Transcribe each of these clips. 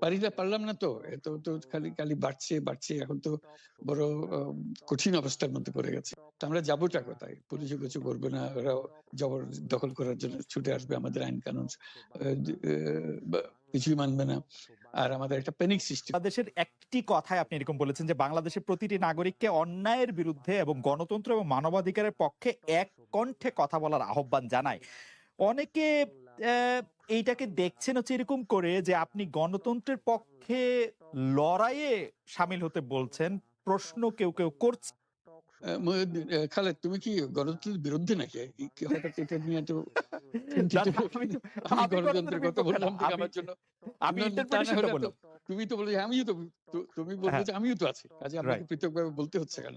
পারি না পারলাম না তো এত তো খালি খালি বাড়ছে বাড়ছে এখন তো বড় কঠিন অবস্থার মধ্যে পড়ে গেছে। তো আমরা যাবোটা কোথায়? পুলিশও কিছু করবে না ওরাও জবর দখল করার জন্য ছুটে আসবে আমাদের আইন কানুন কিছুই মানবে না। আর আমাদের একটা প্যানিক সৃষ্টি। বাংলাদেশের একটি কথায় আপনি এরকম বলেছেন যে বাংলাদেশের প্রতিটি নাগরিককে অন্যায়ের বিরুদ্ধে এবং গণতন্ত্র এবং মানবাধিকারের পক্ষে এক কণ্ঠে কথা বলার আহ্বান জানায়। অনেকে আহ, এইটাকে দেখছেন হচ্ছে এরকম করে যে আপনি গণতন্ত্রের পক্ষে লড়াইয়ে সামিল হতে বলছেন প্রশ্ন কেউ কেউ করছে খালেদ তুমি কি গণতন্ত্রের বিরুদ্ধে নাকি কি হঠাৎ এটা নিয়ে এত গণতন্ত্রের কথা বললাম আমার জন্য আমি। তুমি তো বলে আমিও তো তুমি বলবে হ্যাঁ। যে আমিও তো আছি কাজে Right. পৃথকভাবে বলতে হচ্ছে কেন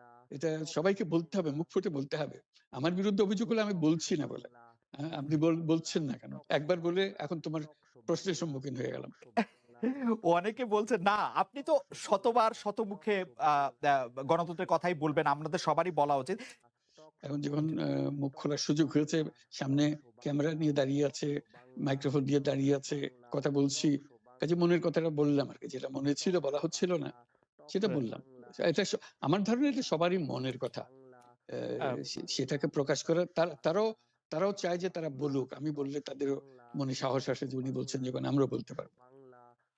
এটা সবাইকে বলতে হবে মুখ ফুটে বলতে হবে আমার বিরুদ্ধে অভিযোগ হলে আমি বলছি না বলে হ্যাঁ, আপনি বল- বলছেন না কেন একবার বলে এখন তোমার প্রশ্নের সম্মুখীন হয়ে গেলাম অনেকে বলছে না আপনি তো শতবার শতমুখে গণতন্ত্রের কথাই বলবেন আমাদের সবারই বলা উচিত এখন যখন আহ, মুখ খোলার সুযোগ হয়েছে সামনে ক্যামেরা নিয়ে দাঁড়িয়ে আছে মাইক্রোফোন দিয়ে দাঁড়িয়ে আছে কথা বলছি কাজে মনের কথাটা বললাম আর কি যেটা মনে ছিল বলা হচ্ছিল না সেটা বললাম এটা আমার ধারণা এটা সবারই মনের কথা। সেটাকে প্রকাশ করা তার- তারাও তারাও চায় যে তারা বলুক। আমি বললে তাদেরও মনে সাহস আসে যে উনি বলছেন যখন আমরাও বলতে পারব।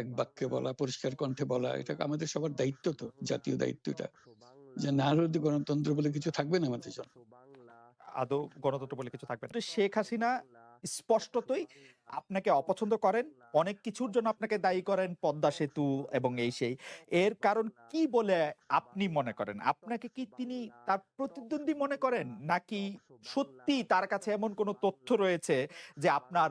এক বাক্যে বলা, পরিষ্কার কণ্ঠে বলা, এটা আমাদের সবার দায়িত্ব তো, জাতীয় দায়িত্ব এটা। যে না হলে গণতন্ত্র বলে কিছু থাকবে না আমাদের জন্য। আদৌ গণতন্ত্র বলে কিছু থাকবে শেখ হাসিনা স্পষ্টতই আপনাকে অপছন্দ করেন, অনেক কিছুর জন্য আপনাকে দায়ী করেন, পদ্মা সেতু এবং এই সেই। এর কারণ কি বলে আপনি মনে করেন? আপনাকে কি তিনি তার প্রতিদ্বন্দ্বী মনে করেন? নাকি সত্যি তার কাছে এমন কোনো তথ্য রয়েছে যে আপনার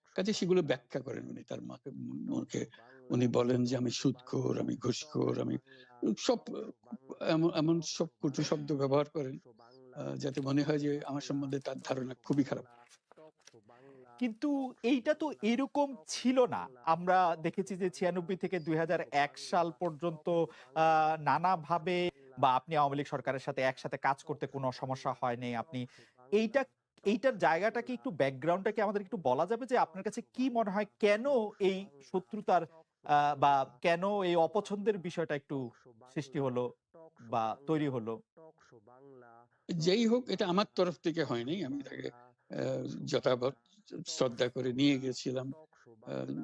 কাজে সেগুলো ব্যাখ্যা করেন উনি তার মাকে মুখে উনি বলেন যে আমি সুদখোর আমি ঘুষখোর আমি সব এমন এমন সব কটু শব্দ ব্যবহার করেন যাতে মনে হয় যে আমার সম্বন্ধে তার ধারণা খুবই খারাপ। কিন্তু এইটা তো এরকম ছিল না। আমরা দেখেছি যে ছিয়ানব্বই থেকে দুই হাজার এক সাল পর্যন্ত আহ, নানাভাবে বা আপনি আওয়ামী লীগ সরকারের সাথে একসাথে কাজ করতে কোনো সমস্যা হয়নি আপনি এইটা এইটার জায়গাটা কি একটু ব্যাকগ্রাউন্ডটা কি আমাদের একটু বলা যাবে যে আপনার কাছে কি মনে হয় কেন এই শত্রুতার বা কেন এই অপছন্দের বিষয়টা একটু সৃষ্টি হলো বা তৈরি হলো? যেই হোক, এটা আমার তরফ থেকে হয়নি। আমি তাকে যথাবৎ শ্রদ্ধা করে নিয়ে গেছিলাম।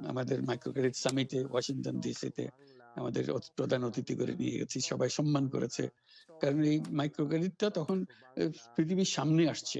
আমাদের মাইক্রো ক্রেডিট সামিটে ওয়াশিংটন ডিসিতে আমাদের প্রধান অতিথি করে নিয়ে গেছি। সবাই সম্মান করেছে। কারণ এই মাইক্রো ক্রেডিটটা তখন পৃথিবীর সামনে আসছে।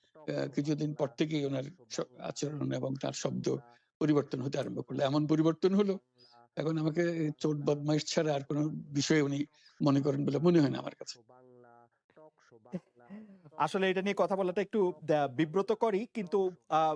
কিছুদিন পর থেকেই ওনার আচরণ এবং তার শব্দ পরিবর্তন হতে আরম্ভ করল। এমন পরিবর্তন হলো এখন আমাকে চোট বদমাইশ ছাড়া আর কোনো বিষয়ে উনি মনে করেন বলে মনে হয় না আমার কাছে। আসলে এটা নিয়ে কথা বলাটা একটু বিব্রত করি কিন্তু আহ,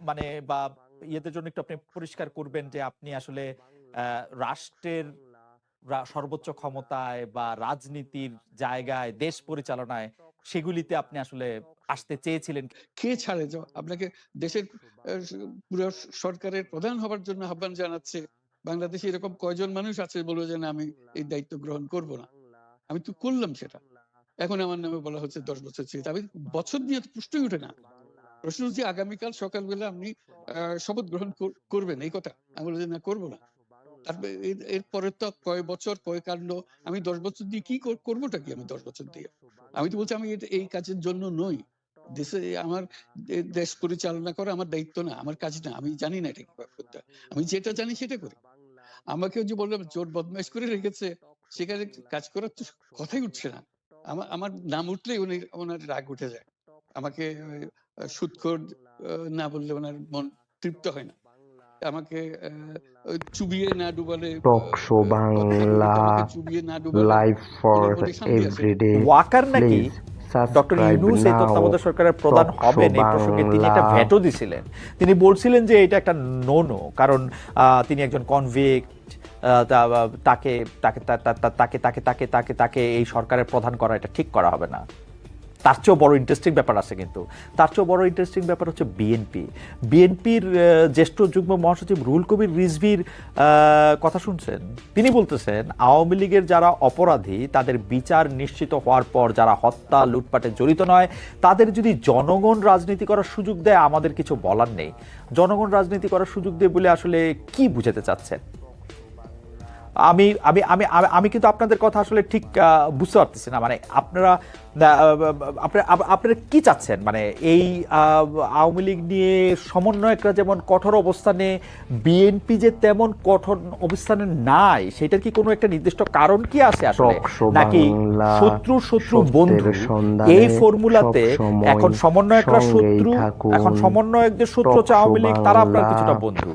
মানে বা ইয়েদের জন্য একটু আপনি পরিষ্কার করবেন যে আপনি আসলে রাষ্ট্রের সর্বোচ্চ ক্ষমতায় বা রাজনীতির জায়গায়, দেশ পরিচালনায় সেগুলিতে আপনি আসলে আসতে চেয়েছিলেন কে? ছাড়ে? যাও আপনাকে দেশের পুরো সরকারের প্রধান হবার জন্য আহ্বান জানাচ্ছে। বাংলাদেশে এরকম কয়জন মানুষ আছে বলব যে, না, আমি এই দায়িত্ব গ্রহণ করব না। আমি তো করলাম সেটা। এখন আমার নামে বলা হচ্ছে দশ বছর চেয়ে। আমি বছর নিয়ে প্রশ্নই উঠে না। প্রশ্ন হচ্ছে আগামীকাল সকালবেলা আপনি শপথ গ্রহণ করবেন, এই কথা? আমি বলছি না, করব না। তারপরে এর- এরপরে তো কয় বছর, কয় কাণ্ড, আমি দশ বছর দিয়ে কি কর- করবোটা কি আমি দশ বছর দিয়ে? আমি তো বলছি, আমি এই কাজের জন্য নই। দেশে আমার দেশ পরিচালনা করা আমার দায়িত্ব না, আমার কাজ না, আমি জানি না এটা কীভাবে করতে। আমি যেটা জানি সেটা করি। আমাকে যে বললাম জোর বদমাইশ করে রেখেছে, সেখানে কাজ করার তো কথাই উঠছে না। আমার নাম উঠলেই উনি, ওনার রাগ উঠে যায়। আমাকে সুৎখোর না বললে ওনার মন তৃপ্ত হয় না। আমাকে চুবিয়ে না ডুবালে টক শো বাংলা চুবিয়ে না ডুবালে লাইভ ফর। এভরিডে ওয়াকার নাকি? ডক্টর ইউনুস এই তত্ত্বাবধায়ক সরকারের প্রধান হবেন এই প্রসঙ্গে তিনি একটা ভেটো দিছিলেন। তিনি বলছিলেন যে এটা একটা নো নো কারণ আহ, তিনি একজন কনভিক্ট তাকে তাকে তাকে তাকে তাকে তাকে তাকে এই সরকারের প্রধান করা এটা ঠিক করা হবে না। তার চেয়েও বড় ইন্টারেস্টিং ব্যাপার আছে কিন্তু। তার চেয়েও বড় ইন্টারেস্টিং ব্যাপার হচ্ছে বিএনপি বিএনপির জ্যেষ্ঠ যুগ্ম মহাসচিব রুহুল কবির রিজভির কথা শুনছেন? তিনি বলতেছেন, আওয়ামী লীগের যারা অপরাধী, তাদের বিচার নিশ্চিত হওয়ার পর যারা হত্যা, লুটপাটে জড়িত নয়, তাদের যদি জনগণ রাজনীতি করার সুযোগ দেয়, আমাদের কিছু বলার নেই। জনগণ রাজনীতি করার সুযোগ দেয় বলে আসলে কি বুঝাতে চাচ্ছেন? আমি আমি আমি আমি- কিন্তু আপনাদের কথা আসলে ঠিক বুঝতে পারতেছি না। মানে আপনারা আপনারা আপনারা কি চাচ্ছেন? মানে এই আওয়ামী লীগ নিয়ে সমন্বয়করা যেমন কঠোর অবস্থানে বিএনপি যে তেমন কঠোর অবস্থানে নাই সেটার কি কোনো একটা নির্দিষ্ট কারণ কি আছে আসলে? নাকি শত্রু শত্রু বন্ধু? এই ফর্মুলাতে এখন সমন্বয়করা শত্রু এখন সমন্বয়কদের শত্রু হচ্ছে আওয়ামী লীগ তারা আপনার কিছুটা বন্ধু।